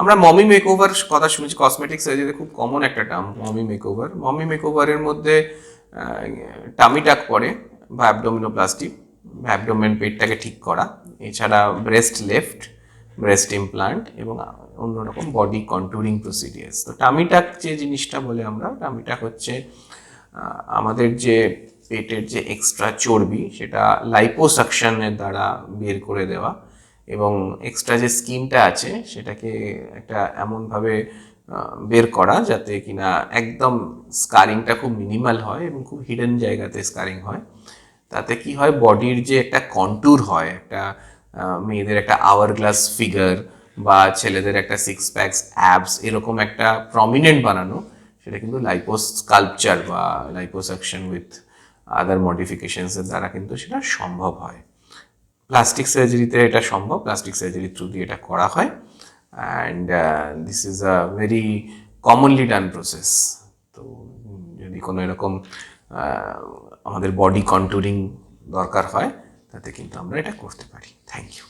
আমরা mummy makeover কথা শুনেছি কসমেটিক সার্জারি খুব কমন একটা টার্ম মমি মেকওভার মমি মেকওভারের মধ্যে টামিটাক পড়ে বা অ্যাবডোমিনোপ্লাস্টি অ্যাবডোমেন পেটটাকে ঠিক করা। এছাড়া ব্রেস্ট লেফট ব্রেস্ট ইমপ্লান্ট এবং অন্যরকম বডি কন্টুরিং প্রসিডিয়ার্স তো টামিটাক যে জিনিসটা বলে আমরা টামিটাক হচ্ছে আমাদের যে পেটের যে এক্সট্রা চর্বি, সেটা লাইপোসাকশনের দ্বারা বের করে দেওয়া। এবং এক্সট্রা যে স্কিমটা আছে, সেটাকে একটা এমনভাবে বের করা যাতে কিনা একদম স্কারিংটা খুব মিনিমাল হয় এবং খুব হিডেন জায়গাতে স্কারিং হয়। তাতে কি হয় বডির যে একটা কন্ট্যুর হয়, একটা মেয়েদের একটা আওয়ার গ্লাস ফিগার বা ছেলেদের একটা সিক্স প্যাকস অ্যাবস এরকম একটা প্রমিনেন্ট বানানো, সেটা কিন্তু লাইপোস স্কাল্পচার বা লাইপোসাকশন উইথ আদার মডিফিকেশনসের দ্বারা কিন্তু সেটা সম্ভব হয়। প্লাস্টিক সার্জারিতে এটা সম্ভব প্লাস্টিক সার্জারির থ্রু দিয়ে এটা করা হয়। And this is a very commonly done process তো যদি কোনো এরকম আমাদের বডি কন্ট্রোলিং দরকার হয়, তাতে কিন্তু আমরা এটা করতে পারি। Thank you